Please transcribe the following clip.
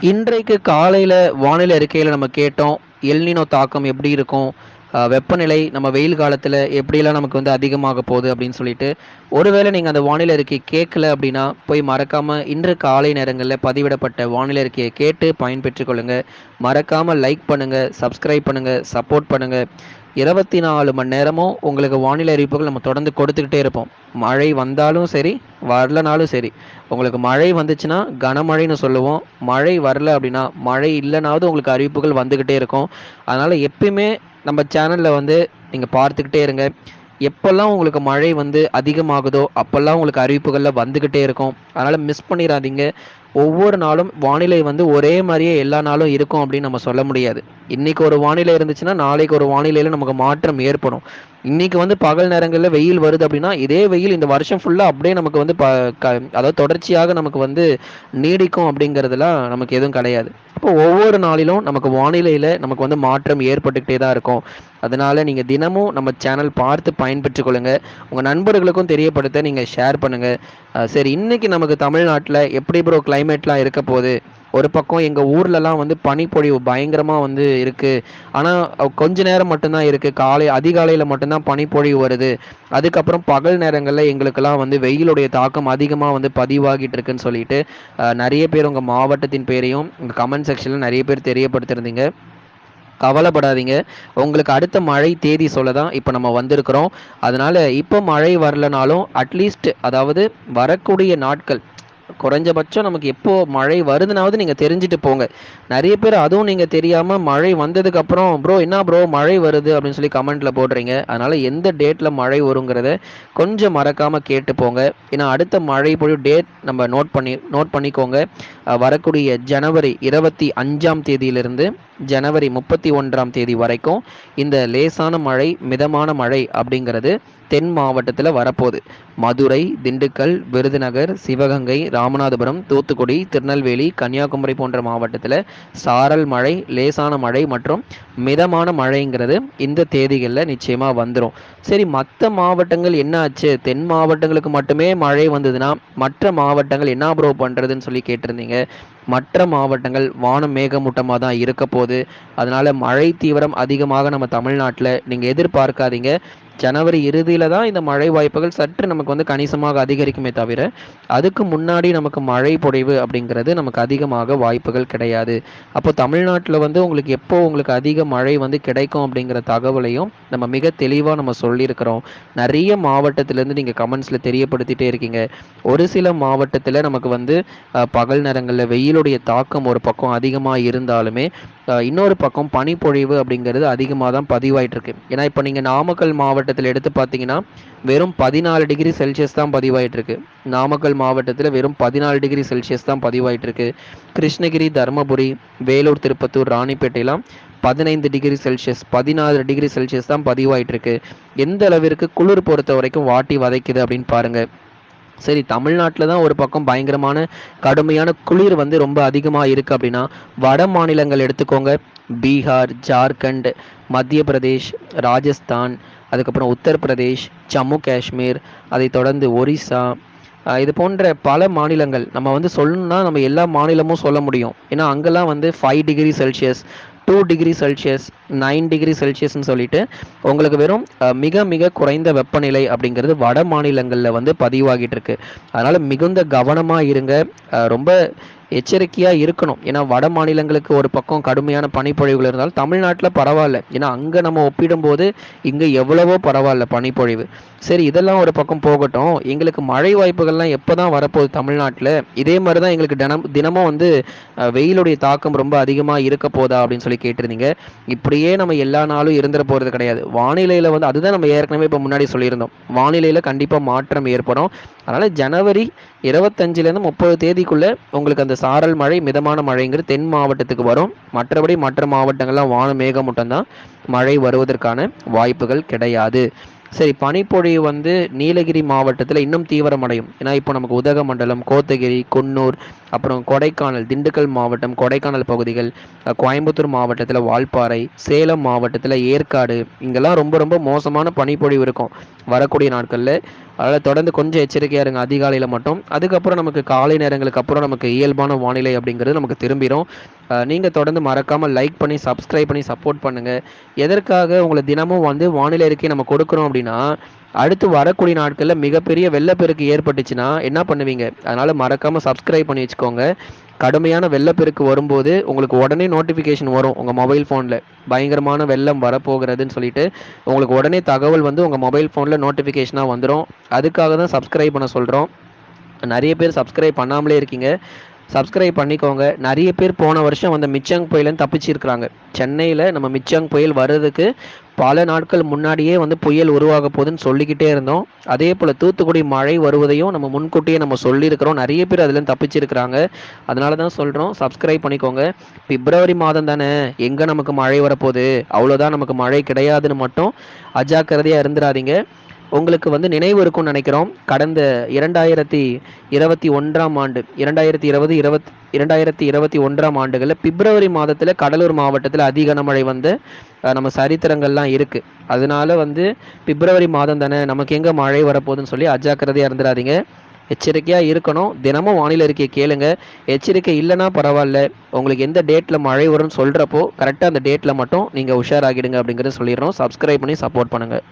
இன்றைக்கு காலையில் வானிலை அறிக்கையில் நம்ம கேட்டோம் எல்னினோ தாக்கம் எப்படி இருக்கும் வெப்பநிலை நம்ம வெயில் காலத்தில் எப்படியெல்லாம் நமக்கு வந்து அதிகமாக போகுது அப்படின்னு சொல்லிட்டு ஒருவேளை நீங்கள் அந்த வானிலை அறிக்கை கேட்கல அப்படின்னா போய் மறக்காமல் இன்று காலை நேரங்களில் பதிவிடப்பட்ட வானிலை அறிக்கையை கேட்டு பயன்பெற்றுக்கொள்ளுங்கள் மறக்காமல் லைக் பண்ணுங்கள் சப்ஸ்கிரைப் பண்ணுங்கள் சப்போர்ட் பண்ணுங்கள் இருபத்தி நாலு மணி நேரமும் உங்களுக்கு வானிலை அறிவிப்புகள் நம்ம தொடர்ந்து கொடுத்துக்கிட்டே இருப்போம். மழை வந்தாலும் சரி வரலனாலும் சரி உங்களுக்கு மழை வந்துச்சுன்னா கனமழைன்னு சொல்லுவோம். மழை வரல அப்படின்னா மழை இல்லைனாவது உங்களுக்கு அறிவிப்புகள் வந்துக்கிட்டே இருக்கும். அதனால் எப்பயுமே நம்ம சேனலில் வந்து நீங்கள் பார்த்துக்கிட்டே இருங்க. எப்போல்லாம் உங்களுக்கு மழை வந்து அதிகமாகுதோ அப்போல்லாம் உங்களுக்கு அறிவிப்புகளில் வந்துக்கிட்டே இருக்கும். அதனால் மிஸ் பண்ணிடாதீங்க. ஒவ்வொரு நாளும் வானிலை வந்து ஒரே மாதிரியே எல்லா நாளும் இருக்கும் அப்படின்னு நம்ம சொல்ல முடியாது. இன்னைக்கு ஒரு வானிலை இருந்துச்சுன்னா நாளைக்கு ஒரு வானிலையில் நமக்கு மாற்றம் ஏற்படும். இன்னைக்கு வந்து பகல் நேரங்களில் வெயில் வருது அப்படின்னா இதே வெயில் இந்த வருஷம் ஃபுல்லாக அப்படியே நமக்கு வந்து ப அதாவது தொடர்ச்சியாக நமக்கு வந்து நீடிக்கும் அப்படிங்கிறதுலாம் நமக்கு எதுவும் கிடையாது. இப்போ ஒவ்வொரு நாளிலும் நமக்கு வானிலையில் நமக்கு வந்து மாற்றம் ஏற்பட்டுக்கிட்டே தான் இருக்கும். அதனால் நீங்கள் தினமும் நம்ம சேனல் பார்த்து பயன்பெற்று கொள்ளுங்கள் உங்கள் நண்பர்களுக்கும் தெரியப்படுத்த நீங்கள் ஷேர் பண்ணுங்கள் சரி இன்றைக்கி நமக்கு தமிழ்நாட்டில் எப்படி ப்ரோ கிளைமேட்லாம் இருக்க போகுது? ஒரு பக்கம் எங்கள் ஊர்லலாம் வந்து பனிப்பொழிவு பயங்கரமாக வந்து இருக்குது ஆனால் கொஞ்ச நேரம் மட்டும்தான் இருக்குது காலை அதிகாலையில் மட்டும்தான் பனிப்பொழிவு வருது. அதுக்கப்புறம் பகல் நேரங்களில் எங்களுக்கெல்லாம் வந்து வெயிலுடைய தாக்கம் அதிகமாக வந்து பதிவாகிட்டு இருக்குன்னு சொல்லிட்டு நிறைய பேர் உங்கள் மாவட்டத்தின் பேரையும் உங்கள் கமெண்ட் செக்ஷனில் நிறைய பேர் தெரியப்படுத்திருந்தீங்க. கவலைப்படாதீங்க. உங்களுக்கு அடுத்த மழை தேதி சொல்ல தான் இப்போ நம்ம வந்திருக்கிறோம். அதனால் இப்போ மழை வரலனாலும் அட்லீஸ்ட் அதாவது வரக்கூடிய நாட்கள் குறைஞ்சபட்சம் நமக்கு எப்போ மழை வருதுனாவது நீங்கள் தெரிஞ்சுட்டு போங்க. நிறைய பேர் அதுவும் நீங்கள் தெரியாமல் மழை வந்ததுக்கப்புறம் ப்ரோ என்ன ப்ரோ மழை வருது? அப்படின்னு சொல்லி கமெண்ட்டில் போடுறீங்க. அதனால் எந்த டேட்டில் மழை வருங்கிறத கொஞ்சம் மறக்காமல் கேட்டு போங்க ஏன்னா அடுத்த மழை பொழிவு டேட் நம்ம நோட் பண்ணி நோட் பண்ணிக்கோங்க. வரக்கூடிய ஜனவரி இருபத்தி அஞ்சாம் தேதியிலிருந்து ஜனவரி முப்பத்தி ஒன்றாம் தேதி வரைக்கும் இந்த லேசான மழை மிதமான மழை அப்படிங்கிறது தென் மாவட்டத்தில் வரப்போகுது. மதுரை திண்டுக்கல் விருதுநகர் சிவகங்கை ராமநாதபுரம் தூத்துக்குடி திருநெல்வேலி கன்னியாகுமரி போன்ற மாவட்டத்தில் சாரல் மழை லேசான மழை மற்றும் மிதமான மழைங்கிறது இந்த தேதிகளில் நிச்சயமாக வந்துடும் சரி மற்ற மாவட்டங்கள் என்ன ஆச்சு? தென் மாவட்டங்களுக்கு மட்டுமே மழை வந்ததுன்னா மற்ற மாவட்டங்கள் என்ன ப்ரோ பண்ணுறதுன்னு சொல்லி கேட்டிருந்தீங்க. மற்ற மாவட்டங்கள் வானம் மேகமூட்டமாக தான் இருக்க போகுது. அதனால் மழை தீவிரம் அதிகமாக நம்ம தமிழ்நாட்டில் நீங்கள் எதிர்பார்க்காதீங்க. ஜனவரி இறுதியில் தான் இந்த மழை வாய்ப்புகள் சற்று நமக்கு வந்து கணிசமாக அதிகரிக்குமே தவிர அதுக்கு முன்னாடி நமக்கு மழை பொழிவு அப்படிங்கிறது நமக்கு அதிகமாக வாய்ப்புகள் கிடையாது. அப்போ தமிழ்நாட்டில் வந்து உங்களுக்கு எப்போ உங்களுக்கு அதிக மழை வந்து கிடைக்கும் அப்படிங்கிற தகவலையும் நம்ம மிக தெளிவாக நம்ம சொல்லியிருக்கிறோம். நிறைய மாவட்டத்திலேருந்து நீங்கள் கமெண்ட்ஸில் தெரியப்படுத்திட்டே இருக்கீங்க. ஒரு சில மாவட்டத்தில் நமக்கு வந்து பகல் நேரங்களில் வெயிலுடைய தாக்கம் ஒரு பக்கம் அதிகமாக இருந்தாலுமே இன்னொரு பக்கம் பனிப்பொழிவு அப்படிங்கிறது அதிகமாக தான் பதிவாயிட்டு இருக்கு ஏன்னா இப்போ நீங்கள் நாமக்கல் மாவட்டத்தில் எடுத்து பார்த்தீங்கன்னா வெறும் பதினாலு டிகிரி செல்சியஸ் தான் பதிவாயிட்டு இருக்கு நாமக்கல் மாவட்டத்தில் வெறும் பதினாலு டிகிரி செல்சியஸ் தான் பதிவாயிட்டு இருக்கு கிருஷ்ணகிரி தருமபுரி வேலூர் திருப்பத்தூர் ராணிப்பேட்டையெல்லாம் பதினைந்து டிகிரி செல்சியஸ் பதினாறு டிகிரி செல்சியஸ் தான் பதிவாயிட்டு இருக்கு எந்த அளவிற்கு குளிர் பொறுத்த வரைக்கும் வாட்டி வதைக்குது அப்படின்னு பாருங்க. சரி தமிழ்நாட்டில் தான் ஒரு பக்கம் பயங்கரமான கடுமையான குளிர் வந்து ரொம்ப அதிகமாக இருக்குது அப்படின்னா வட மாநிலங்கள் எடுத்துக்கோங்க. பீகார் ஜார்க்கண்ட் மத்திய பிரதேஷ் ராஜஸ்தான் அதுக்கப்புறம் உத்தரப்பிரதேஷ் ஜம்மு காஷ்மீர் அதை தொடர்ந்து ஒரிசா இது போன்ற பல மாநிலங்கள் நம்ம வந்து சொல்லணும்னா நம்ம எல்லா மாநிலமும் சொல்ல முடியும். ஏன்னா அங்கெல்லாம் வந்து five degree Celsius two degree Celsius nine degree செல்சியஸ்னு சொல்லிட்டு உங்களுக்கு வெறும் மிக மிக குறைந்த வெப்பநிலை அப்படிங்கிறது வட மாநிலங்களில் வந்து பதிவாகிட்டு இருக்கு. அதனால் மிகுந்த கவனமாக இருங்க. ரொம்ப எச்சரிக்கையாக இருக்கணும். ஏன்னா வட மாநிலங்களுக்கு ஒரு பக்கம் கடுமையான பனிப்பொழிவுகள் இருந்தாலும் தமிழ்நாட்டில் பரவாயில்ல. ஏன்னா அங்கே நம்ம ஒப்பிடும்போது இங்கே எவ்வளவோ பரவாயில்ல பனிப்பொழிவு. சரி இதெல்லாம் ஒரு பக்கம் போகட்டும். எங்களுக்கு மழை வாய்ப்புகள்லாம் எப்போ தான் வரப்போகுது தமிழ்நாட்டில்? இதே மாதிரி தான் எங்களுக்கு தினம் தினமும் வந்து வெயிலுடைய தாக்கம் ரொம்ப அதிகமாக இருக்க போதா அப்படின்னு சொல்லி கேட்டிருந்தீங்க. இப்படியே நம்ம எல்லா நாளும் இருந்துட போகிறது கிடையாது. வானிலையில் வந்து அதுதான் நம்ம ஏற்கனவே இப்போ முன்னாடி சொல்லியிருந்தோம். வானிலையில் கண்டிப்பாக மாற்றம் ஏற்படும். அதனால் ஜனவரி இருபத்தஞ்சிலேருந்து முப்பது தேதிக்குள்ளே உங்களுக்கு அந்த சாரல் மழை மிதமான மழைங்கிறது தென் மாவட்டத்துக்கு வரும். மற்றபடி மற்ற மாவட்டங்கள்லாம் வான மேகமூட்டம் தான். மழை வருவதற்கான வாய்ப்புகள் கிடையாது. சரி பனிப்பொழிவு வந்து நீலகிரி மாவட்டத்தில் இன்னும் தீவிரமடையும். ஏன்னா இப்போ நமக்கு உதகமண்டலம் கோத்தகிரி குன்னூர் அப்புறம் கொடைக்கானல் திண்டுக்கல் மாவட்டம் கொடைக்கானல் பகுதிகள் கோயம்புத்தூர் மாவட்டத்தில் வால்பாறை சேலம் மாவட்டத்தில் ஏற்காடு இங்கெல்லாம் ரொம்ப ரொம்ப மோசமான பனிப்பொழிவு இருக்கும். வரக்கூடிய நாட்களில் அதனால் தொடர்ந்து கொஞ்சம் எச்சரிக்கையாக இருங்க. அதிகாலையில் மட்டும். அதுக்கப்புறம் நமக்கு காலை நேரங்களுக்கு அப்புறம் நமக்கு இயல்பான வானிலை அப்படிங்கிறது நமக்கு திரும்பிடும் நீங்கள் தொடர்ந்து மறக்காமல் லைக் பண்ணி சப்ஸ்கிரைப் பண்ணி சப்போர்ட் பண்ணுங்கள் எதற்காக உங்களை தினமும் வந்து வானிலை அறிக்கை நம்ம கொடுக்குறோம் அப்படின்னா அடுத்து வரக்கூடிய நாட்களில் மிகப்பெரிய வெள்ளப்பெருக்கு ஏற்பட்டுச்சுன்னா என்ன பண்ணுவீங்க? அதனால் மறக்காமல் சப்ஸ்கிரைப் பண்ணி வச்சுக்கோங்க. கடுமையான வெள்ளப்பெருக்கு வரும்போது உங்களுக்கு உடனே நோட்டிஃபிகேஷன் வரும் உங்கள் மொபைல் ஃபோனில் பயங்கரமான வெள்ளம் வரப்போகிறதுன்னு சொல்லிட்டு உங்களுக்கு உடனே தகவல் வந்து உங்கள் மொபைல் ஃபோனில் நோட்டிஃபிகேஷனாக வந்துடும் அதுக்காக தான் சப்ஸ்கிரைப் பண்ண சொல்கிறோம் நிறைய பேர் சப்ஸ்கிரைப் பண்ணாமலே இருக்கீங்க. சப்ஸ்கிரைப் பண்ணிக்கோங்க. நிறைய பேர் போன வருஷம் அந்த மிச்சங் புயலேருந்து தப்பிச்சிருக்கிறாங்க. சென்னையில் நம்ம மிச்சங் புயல் வர்றதுக்கு பல நாட்கள் முன்னாடியே வந்து புயல் உருவாக போகுதுன்னு சொல்லிக்கிட்டே இருந்தோம். அதே போல் தூத்துக்குடி மழை வருவதையும் நம்ம முன்கூட்டியே நம்ம சொல்லியிருக்கிறோம். நிறைய பேர் அதுலேருந்து தப்பிச்சிருக்கிறாங்க. அதனால தான் சொல்கிறோம் சப்ஸ்கிரைப் பண்ணிக்கோங்க. பிப்ரவரி மாதம் தானே. எங்கே நமக்கு மழை வரப்போகுது? அவ்வளோதான் நமக்கு மழை கிடையாதுன்னு மட்டும் அஜாக்கிரதையாக இருந்துடாதீங்க. உங்களுக்கு வந்து நினைவு இருக்கும்னு நினைக்கிறோம். கடந்த இரண்டாயிரத்தி இருபத்தி ஒன்றாம் ஆண்டு இரண்டாயிரத்தி இருபது இருபத் இரண்டாயிரத்தி இருபத்தி ஒன்றாம் ஆண்டுகளில் பிப்ரவரி மாதத்தில் கடலூர் மாவட்டத்தில் அதிக கனமழை வந்து நம்ம சரித்திரங்கள்லாம் இருக்குது அதனால வந்து பிப்ரவரி மாதம் தானே நமக்கு எங்கே மழை வரப்போகுதுன்னு சொல்லி அஜாக்கிரதையாக இருந்துடாதீங்க. எச்சரிக்கையாக இருக்கணும். தினமும் வானிலை அறிக்கையை கேளுங்க. எச்சரிக்கை இல்லைன்னா பரவாயில்ல. உங்களுக்கு எந்த டேட்டில் மழை வரும்னு சொல்கிறப்போ கரெக்டாக அந்த டேட்டில் மட்டும் நீங்கள் உஷாராகிடுங்க அப்படிங்கிறத சொல்லிடுறோம் சப்ஸ்கிரைப் பண்ணி சப்போர்ட் பண்ணுங்கள்